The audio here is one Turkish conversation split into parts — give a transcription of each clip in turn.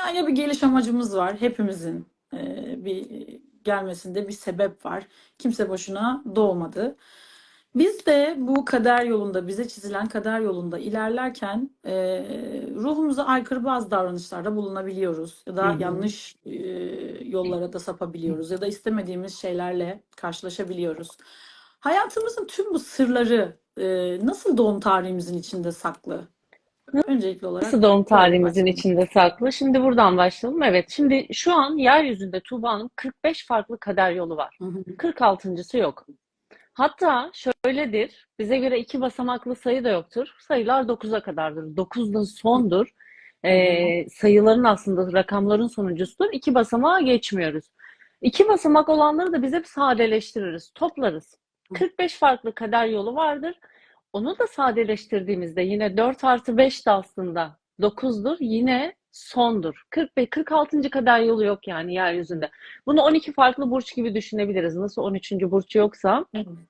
dünyaya bir geliş amacımız var. Hepimizin e, bir gelmesinde bir sebep var. Kimse boşuna doğmadı. Biz de bu kader yolunda, bize çizilen kader yolunda ilerlerken e, ruhumuza aykırı bazı davranışlarda bulunabiliyoruz. Ya da hı. yanlış e, yollara da sapabiliyoruz. Ya da istemediğimiz şeylerle karşılaşabiliyoruz. Hayatımızın tüm bu sırları e, nasıl doğum tarihimizin içinde saklı? Öncelikli olarak Nasıl doğum tarihimizin içinde saklı? Şimdi buradan başlayalım. Evet, şimdi şu an yeryüzünde Tuğba'nın 45 farklı kader yolu var. Hı hı. 46.sı yok. Hatta şöyledir, bize göre iki basamaklı sayı da yoktur. Sayılar 9'a kadardır. 9 da sondur. Hı hı. Ee, sayıların aslında rakamların sonuncusudur. İki basamağa geçmiyoruz. İki basamak olanları da biz hep sadeleştiririz, toplarız. 45 farklı kader yolu vardır. Onu da sadeleştirdiğimizde yine 4 artı 5 de aslında 9'dur. Yine sondur. 45, 46. kader yolu yok yani yeryüzünde. Bunu 12 farklı burç gibi düşünebiliriz. Nasıl 13. burç yoksa.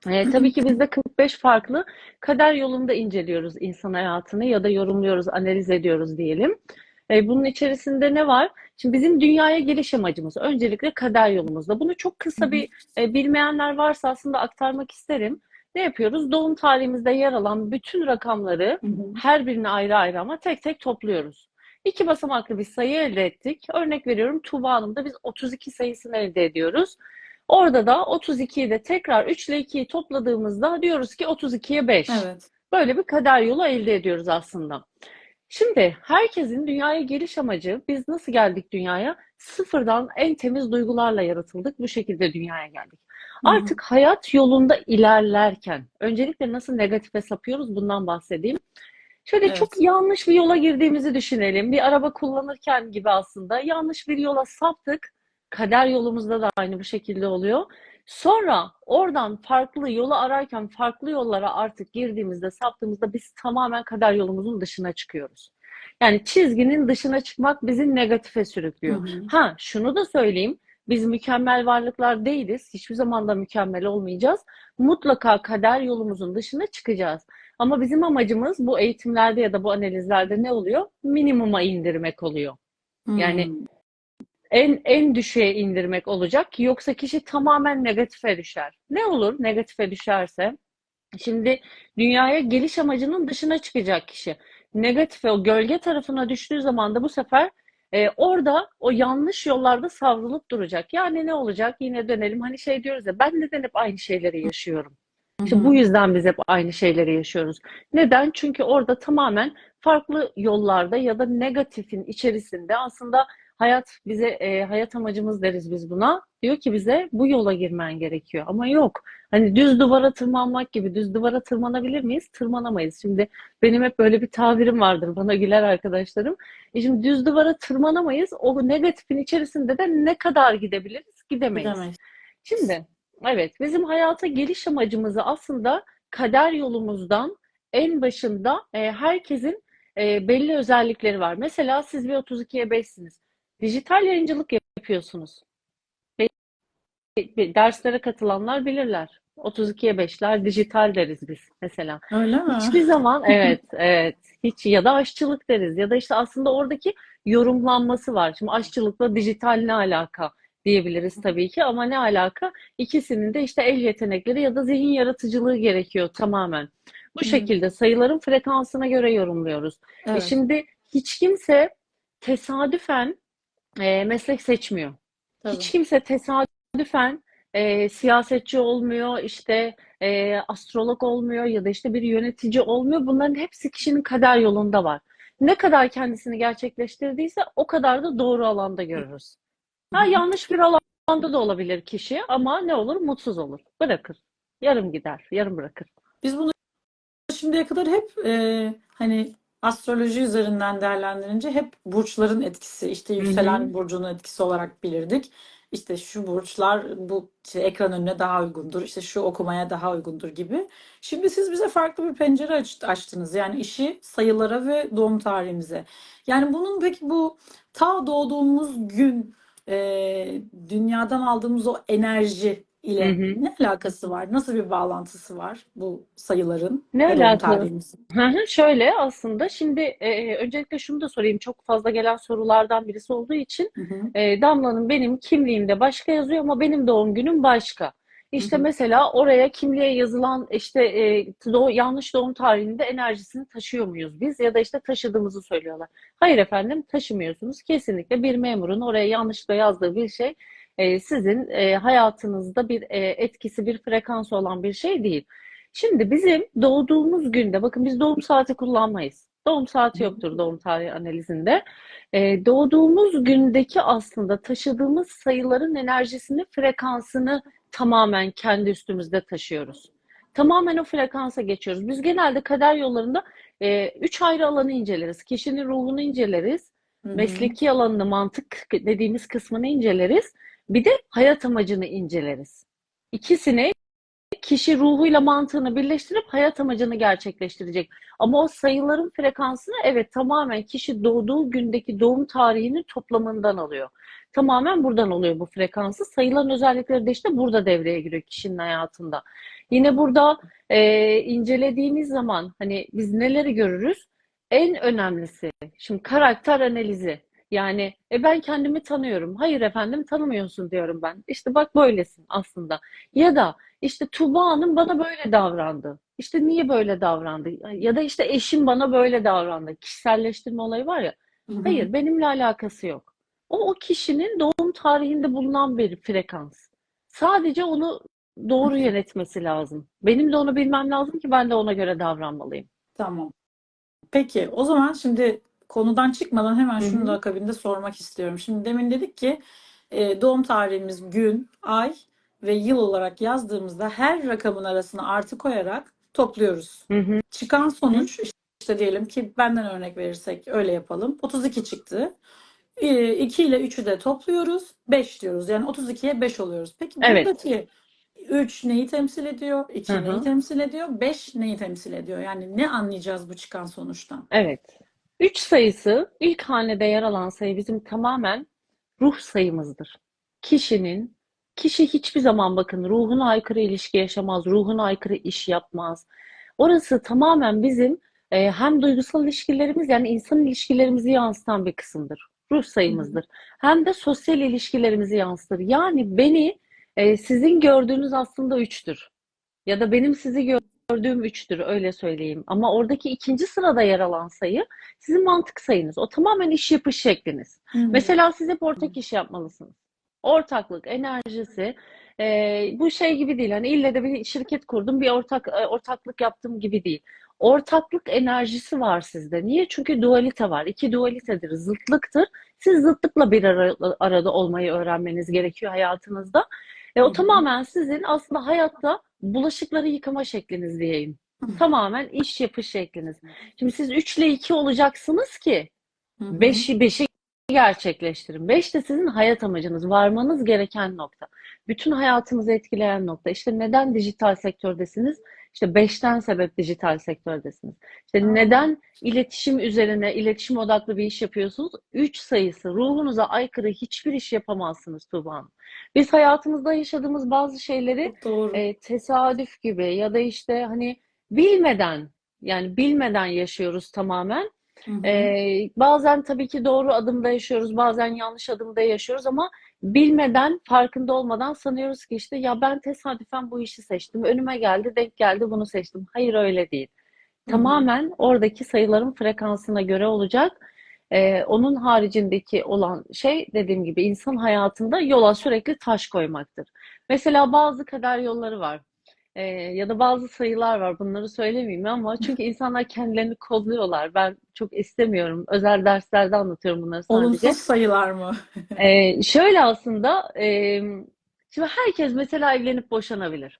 E, tabii ki biz de 45 farklı kader yolunda inceliyoruz insan hayatını ya da yorumluyoruz, analiz ediyoruz diyelim. E, bunun içerisinde ne var? Şimdi bizim dünyaya geliş amacımız öncelikle kader yolumuzda. Bunu çok kısa bir e, bilmeyenler varsa aslında aktarmak isterim. Ne yapıyoruz? Doğum tarihimizde yer alan bütün rakamları Hı hı. her birini ayrı ayrı ama tek tek topluyoruz. İki basamaklı bir sayı elde ettik. Örnek veriyorum Tuğba Hanım'da biz 32 sayısını elde ediyoruz. Orada da 32'yi de tekrar 3 ile 2'yi topladığımızda diyoruz ki 32'ye 5. Evet. Böyle bir kader yolu elde ediyoruz aslında. Şimdi herkesin dünyaya geliş amacı, biz nasıl geldik dünyaya? Sıfırdan en temiz duygularla yaratıldık. Bu şekilde dünyaya geldik. Hı hı. Artık hayat yolunda ilerlerken, öncelikle nasıl negatife sapıyoruz bundan bahsedeyim. Şöyle çok Evet. yanlış bir yola girdiğimizi düşünelim. Bir araba kullanırken gibi aslında yanlış bir yola saptık. Kader yolumuzda da aynı bu şekilde oluyor. Sonra oradan farklı yolu ararken farklı yollara artık girdiğimizde, saptığımızda biz tamamen kader yolumuzun dışına çıkıyoruz. Yani çizginin dışına çıkmak bizi negatife Hı sürüklüyor. hı. Ha, şunu da söyleyeyim. Biz mükemmel varlıklar değiliz. Hiçbir zaman da mükemmel olmayacağız. Mutlaka kader yolumuzun dışına çıkacağız. Ama bizim amacımız bu eğitimlerde ya da bu analizlerde ne oluyor? Minimuma indirmek oluyor. Yani Hmm. en en düşüğe indirmek olacak ki yoksa kişi tamamen negatife düşer. Ne olur negatife düşerse? Şimdi dünyaya geliş amacının dışına çıkacak kişi. Negatife o gölge tarafına düştüğü zaman da bu sefer e, orada o yanlış yollarda savrulup duracak. Yani ne olacak? Yine dönelim hani şey diyoruz ya ben neden hep aynı şeyleri yaşıyorum? Hı İşte bu yüzden biz hep aynı şeyleri yaşıyoruz. Neden? Çünkü orada tamamen farklı yollarda ya da negatifin içerisinde aslında hayat bize e, hayat amacımız deriz biz buna. Diyor ki bize bu yola girmen gerekiyor. Ama yok. Hani düz duvara tırmanmak gibi düz duvara tırmanabilir miyiz? Tırmanamayız. Şimdi benim hep böyle bir tabirim vardır. Bana güler arkadaşlarım. E şimdi düz duvara tırmanamayız. O negatifin içerisinde de ne kadar gidebiliriz? Gidemeyiz. Gidemeyiz. Şimdi evet bizim hayata geliş amacımızı aslında kader yolumuzdan en başında e, herkesin e, belli özellikleri var. Mesela siz bir 32'ye 5'siniz. Dijital yayıncılık yapıyorsunuz. Derslere katılanlar bilirler. 32'ye 5'ler dijital deriz biz mesela. Öyle mi? Hiçbir zaman evet evet hiç ya da aşçılık deriz ya da işte aslında oradaki yorumlanması var. Şimdi aşçılıkla dijital ne alaka diyebiliriz tabii ki ama ne alaka? İkisinin de işte el yetenekleri ya da zihin yaratıcılığı gerekiyor tamamen. Bu şekilde sayıların frekansına göre yorumluyoruz. E Evet. şimdi hiç kimse tesadüfen e, meslek seçmiyor. Hiç Tabii. kimse tesadüfen e, siyasetçi olmuyor, işte e, astrolog olmuyor ya da işte bir yönetici olmuyor. Bunların hepsi kişinin kader yolunda var. Ne kadar kendisini gerçekleştirdiyse o kadar da doğru alanda görürüz. Ha yanlış bir alanda da olabilir kişi ama ne olur? Mutsuz olur. Bırakır. Yarım gider, yarım bırakır. Biz bunu şimdiye kadar hep e, hani astroloji üzerinden değerlendirince hep burçların etkisi, işte Hı yükselen hı. burcunun etkisi olarak bilirdik. İşte şu burçlar bu işte ekran önüne daha uygundur, işte şu okumaya daha uygundur gibi. Şimdi siz bize farklı bir pencere aç- açtınız. Yani işi sayılara ve doğum tarihimize. Yani bunun peki bu ta doğduğumuz gün e, dünyadan aldığımız o enerji ile Hı hı. ne alakası var? Nasıl bir bağlantısı var bu sayıların Ne? Hı hı, Şöyle aslında şimdi e, öncelikle şunu da sorayım. Çok fazla gelen sorulardan birisi olduğu için Hı hı. e, Damla'nın benim kimliğimde başka yazıyor ama benim doğum günüm başka. Hı İşte hı. mesela oraya kimliğe yazılan işte e, doğ- yanlış doğum tarihinde enerjisini taşıyor muyuz biz ya da işte taşıdığımızı söylüyorlar. Hayır efendim taşımıyorsunuz. Kesinlikle bir memurun oraya yanlışlıkla yazdığı bir şey e, sizin e, hayatınızda bir e, etkisi, bir frekansı olan bir şey değil. Şimdi bizim doğduğumuz günde, bakın biz doğum saati kullanmayız. Doğum saati yoktur doğum tarihi analizinde. Doğduğumuz gündeki aslında taşıdığımız sayıların enerjisini, frekansını tamamen kendi üstümüzde taşıyoruz. Tamamen o frekansa geçiyoruz. Biz genelde kader yollarında e, üç ayrı alanı inceleriz. Kişinin ruhunu inceleriz, Hı hı. mesleki alanını, mantık dediğimiz kısmını inceleriz. Bir de hayat amacını inceleriz. İkisini kişi ruhuyla mantığını birleştirip hayat amacını gerçekleştirecek. Ama o sayıların frekansını evet tamamen kişi doğduğu gündeki doğum tarihinin toplamından alıyor. Tamamen buradan oluyor bu frekansı. Sayıların özellikleri de işte burada devreye giriyor kişinin hayatında. Yine burada e, incelediğimiz zaman hani biz neleri görürüz? En önemlisi şimdi karakter analizi. Yani e, ben kendimi tanıyorum. Hayır efendim tanımıyorsun diyorum ben. İşte bak böylesin aslında. Ya da işte Tuğba Hanım bana böyle davrandı. İşte niye böyle davrandı? Ya da işte eşim bana böyle davrandı. Kişiselleştirme olayı var ya. Hayır, benimle alakası yok. O, o kişinin doğum tarihinde bulunan bir frekans. Sadece onu doğru yönetmesi lazım. Benim de onu bilmem lazım ki ben de ona göre davranmalıyım. Tamam. Peki, o zaman şimdi konudan çıkmadan hemen şunu da hı. akabinde sormak istiyorum. Şimdi demin dedik ki e, doğum tarihimiz gün, ay ve yıl olarak yazdığımızda her rakamın arasına artı koyarak topluyoruz. Hı hı. Çıkan sonuç işte diyelim ki benden örnek verirsek öyle yapalım. 32 çıktı. 2 ile 3'ü de topluyoruz. 5 diyoruz. Yani 32'ye 5 oluyoruz. Peki Evet. buradaki 3 neyi temsil ediyor? 2 Hı neyi temsil ediyor? 5 neyi temsil ediyor? Yani ne anlayacağız bu çıkan sonuçtan? Evet. 3 sayısı ilk hanede yer alan sayı bizim tamamen ruh sayımızdır. Kişinin, kişi hiçbir zaman bakın ruhuna aykırı ilişki yaşamaz, ruhuna aykırı iş yapmaz. Orası tamamen bizim e, hem duygusal ilişkilerimiz yani insan ilişkilerimizi yansıtan bir kısımdır. Ruh sayımızdır. Hem de sosyal ilişkilerimizi yansıtır. Yani beni e, sizin gördüğünüz aslında üçtür. Ya da benim sizi gördüğüm üçtür öyle söyleyeyim. Ama oradaki ikinci sırada yer alan sayı sizin mantık sayınız. O tamamen iş yapış şekliniz. Hı hı. Mesela siz hep ortak iş yapmalısınız. Ortaklık, enerjisi e, bu şey gibi değil. Hani ille de bir şirket kurdum, bir ortak e, ortaklık yaptım gibi değil. Ortaklık enerjisi var sizde. Niye? Çünkü dualite var. İki dualitedir, zıtlıktır. Siz zıtlıkla bir ara- arada olmayı öğrenmeniz gerekiyor hayatınızda. E, o tamamen sizin aslında hayatta bulaşıkları yıkama şekliniz diyeyim. Tamamen iş yapış şekliniz. Şimdi siz 3 ile 2 olacaksınız ki Hı hı. 5'i 5'i gerçekleştirin. 5 de sizin hayat amacınız, varmanız gereken nokta. Bütün hayatınızı etkileyen nokta. İşte neden dijital sektördesiniz? İşte 5'ten sebep dijital sektördesiniz. İşte neden iletişim üzerine, iletişim odaklı bir iş yapıyorsunuz? 3 sayısı. Ruhunuza aykırı hiçbir iş yapamazsınız Tuğba Hanım. Biz hayatımızda yaşadığımız bazı şeyleri doğru. e, tesadüf gibi ya da işte hani bilmeden yani bilmeden yaşıyoruz tamamen. Hı hı. E, bazen tabii ki doğru adımda yaşıyoruz, bazen yanlış adımda yaşıyoruz ama bilmeden, farkında olmadan sanıyoruz ki işte ya ben tesadüfen bu işi seçtim, önüme geldi, denk geldi bunu seçtim. Hayır öyle değil. Hı hı. Tamamen oradaki sayıların frekansına göre olacak. Ee, onun haricindeki olan şey dediğim gibi insan hayatında yola sürekli taş koymaktır. Mesela bazı kader yolları var. Ee, ya da bazı sayılar var. Bunları söylemeyeyim ama çünkü insanlar kendilerini kodluyorlar. Ben çok istemiyorum. Özel derslerde anlatıyorum bunları sadece. Olumsuz sayılar mı? Ee, şöyle aslında e, şimdi herkes mesela evlenip boşanabilir.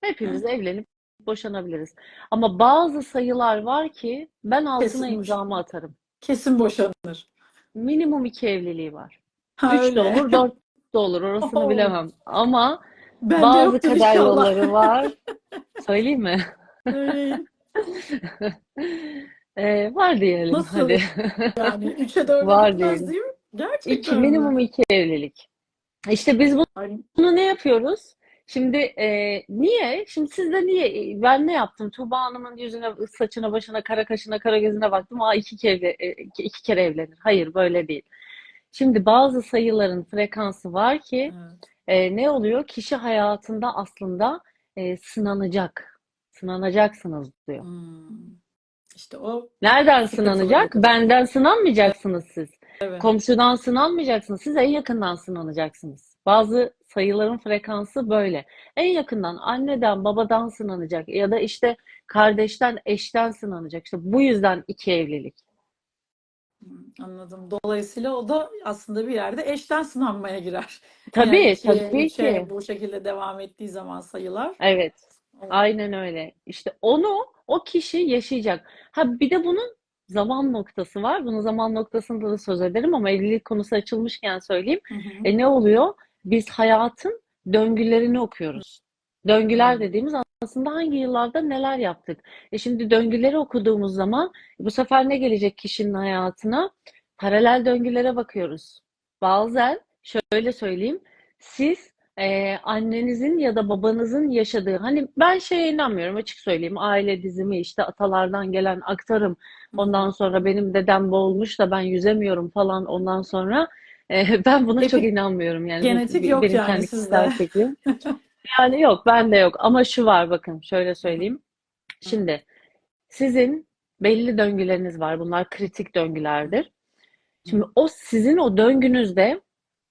Hepimiz Hı. evlenip boşanabiliriz. Ama bazı sayılar var ki ben altına Kesin imzamı boşanır. atarım. Kesin boşanır. Minimum iki evliliği var. Ha Üç de öyle. olur, dört de olur. Orasını bilemem. Ama Bende bazı kader inşallah. yolları var. Söyleyeyim mi? Söyleyin. Ee, var diyelim Nasıl hadi. yani? Üçe dörde Var gitmez diyelim. mi? İki, Gerçekten mi? minimum iki evlilik. İşte biz Ay, bunu ne yapıyoruz? Şimdi e, niye? Şimdi siz de niye? Ben ne yaptım? Tuğba Hanım'ın yüzüne, saçına, başına, kara kaşına, kara gözüne baktım. Aa iki kere, e, iki, iki kere evlenir. Hayır böyle değil. Şimdi bazı sayıların frekansı var ki Evet. E, ne oluyor? Kişi hayatında aslında e, sınanacak. Sınanacaksınız diyor. Hmm. İşte o Nereden sınanacak? Benden sınanmayacaksınız siz. Evet. Komşudan sınanmayacaksınız. Siz en yakından sınanacaksınız. Bazı sayıların frekansı böyle. En yakından anneden, babadan sınanacak ya da işte kardeşten, eşten sınanacak. İşte bu yüzden iki evlilik. Hmm, Anladım. Dolayısıyla o da aslında bir yerde eşten sınanmaya girer. Tabii, ikiye, tabii üçe ki. bu şekilde devam ettiği zaman sayılar. Evet. o- Aynen öyle. İşte onu o kişi yaşayacak. Ha bir de bunun zaman noktası var. Bunun zaman noktasında da söz ederim ama evlilik konusu açılmışken söyleyeyim. Hı hı. E ne oluyor? Biz hayatın döngülerini okuyoruz. Döngüler dediğimiz aslında hangi yıllarda neler yaptık. E şimdi döngüleri okuduğumuz zaman bu sefer ne gelecek kişinin hayatına? Paralel döngülere bakıyoruz. Bazen şöyle söyleyeyim, siz e, annenizin ya da babanızın yaşadığı, hani ben şeye inanmıyorum açık söyleyeyim, aile dizimi işte atalardan gelen aktarım, ondan sonra benim dedem boğulmuş da ben yüzemiyorum falan ondan sonra e, ben buna çok inanmıyorum yani genetik bir- yok benim yani sizde. Yani yok bende yok ama şu var bakın şöyle söyleyeyim. Şimdi sizin belli döngüleriniz var. Bunlar kritik döngülerdir. Şimdi o sizin o döngünüzde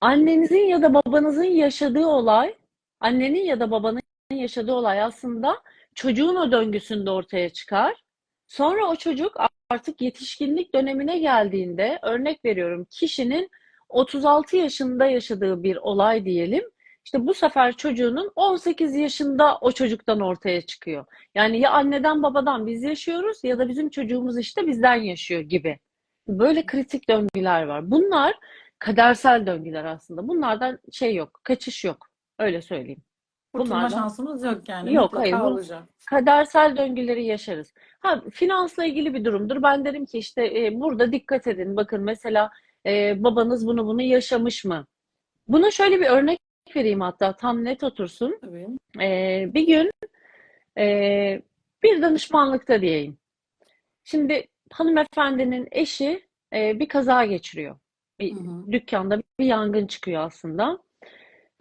annenizin ya da babanızın yaşadığı olay, annenin ya da babanın yaşadığı olay aslında çocuğun o döngüsünde ortaya çıkar. Sonra o çocuk artık yetişkinlik dönemine geldiğinde örnek veriyorum kişinin 36 yaşında yaşadığı bir olay diyelim. İşte bu sefer çocuğunun 18 yaşında o çocuktan ortaya çıkıyor. Yani ya anneden babadan biz yaşıyoruz ya da bizim çocuğumuz işte bizden yaşıyor gibi. Böyle kritik döngüler var. Bunlar kadersel döngüler aslında. Bunlardan şey yok, kaçış yok. Öyle söyleyeyim. Kurtulma Bunlardan şansımız yok yani. yok, hayır. Mutlaka olacak. kadersel döngüleri yaşarız. Ha, finansla ilgili bir durumdur. Ben derim ki işte e, burada dikkat edin. Bakın mesela e, babanız bunu bunu yaşamış mı? Buna şöyle bir örnek vereyim hatta tam net otursun. Tabii. E, bir gün e, bir danışmanlıkta diyeyim. Şimdi hanımefendinin eşi e, bir kaza geçiriyor. Bir Hı hı. dükkanda bir yangın çıkıyor aslında.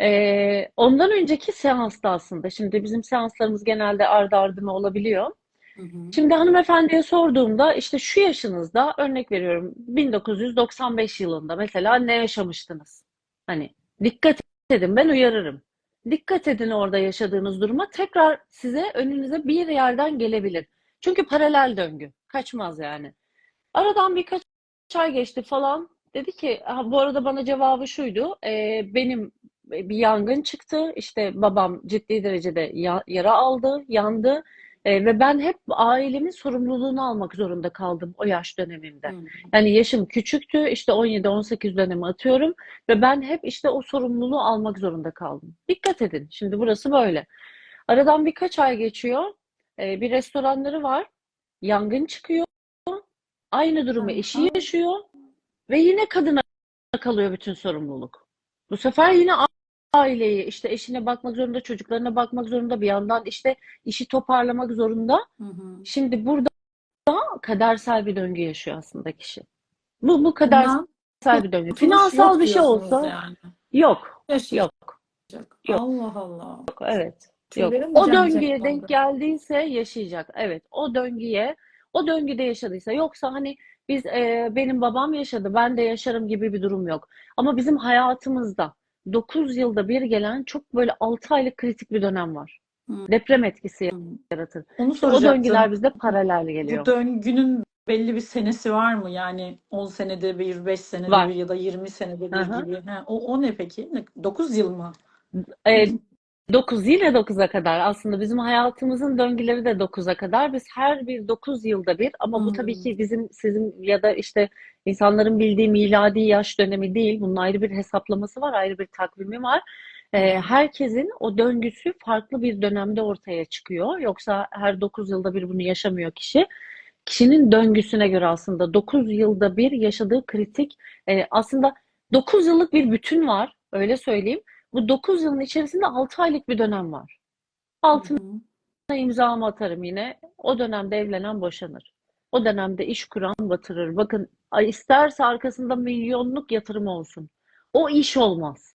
E, ondan önceki seansta aslında. Şimdi bizim seanslarımız genelde ardı ardına olabiliyor. Hı hı. Şimdi hanımefendiye sorduğumda işte şu yaşınızda örnek veriyorum 1995 yılında mesela ne yaşamıştınız? Hani dikkat edin ben uyarırım. Dikkat edin orada yaşadığınız duruma tekrar size önünüze bir yerden gelebilir. Çünkü paralel döngü. Kaçmaz yani. Aradan birkaç ay geçti falan. Dedi ki bu arada bana cevabı şuydu. "E, benim bir yangın çıktı. İşte babam ciddi derecede ya- yara aldı, yandı. E, ve ben hep ailemin sorumluluğunu almak zorunda kaldım o yaş dönemimde. Hı. Yani yaşım küçüktü. işte 17-18 dönemi atıyorum. Ve ben hep işte o sorumluluğu almak zorunda kaldım. Dikkat edin. Şimdi burası böyle. Aradan birkaç ay geçiyor. E, bir restoranları var. Yangın çıkıyor. Aynı durumu eşi yaşıyor. Ve yine kadına kalıyor bütün sorumluluk. Bu sefer yine aileyi işte eşine bakmak zorunda, çocuklarına bakmak zorunda, bir yandan işte işi toparlamak zorunda. Hı hı. Şimdi burada kadersel bir döngü yaşıyor aslında kişi. Bu bu kadersel Bundan bir döngü. Finansal bir şey olsa yani. yok, Yaşayacak. yok, yok, Allah Allah. yok. Evet, yok. O döngüye oldu. denk geldiyse yaşayacak. Evet, o döngüye, o döngüde yaşadıysa. Yoksa hani biz e, benim babam yaşadı, ben de yaşarım gibi bir durum yok. Ama bizim hayatımızda 9 yılda bir gelen çok böyle 6 aylık kritik bir dönem var. Hı. Deprem etkisi yaratır. Onu İşte o döngüler soracaktım. bizde paralel Bu geliyor. döngünün belli bir senesi var mı? Yani 10 senede bir, 5 senede Var. bir ya da 20 senede bir Aha. gibi. He, o, o ne peki? Ne- 9 yıl mı? E, 9 yine 9'a kadar. Aslında bizim hayatımızın döngüleri de 9'a kadar. Biz her bir 9 yılda bir ama bu tabii Hmm. ki bizim sizin ya da işte insanların bildiği miladi yaş dönemi değil. Bunun ayrı bir hesaplaması var, ayrı bir takvimi var. Ee, herkesin o döngüsü farklı bir dönemde ortaya çıkıyor. Yoksa her 9 yılda bir bunu yaşamıyor kişi. Kişinin döngüsüne göre aslında 9 yılda bir yaşadığı kritik e, aslında 9 yıllık bir bütün var. Öyle söyleyeyim. Bu 9 yılın içerisinde 6 aylık bir dönem var. Altına hı. imzamı atarım yine. O dönemde evlenen boşanır. O dönemde iş kuran batırır. Bakın isterse arkasında milyonluk yatırım olsun. O iş olmaz.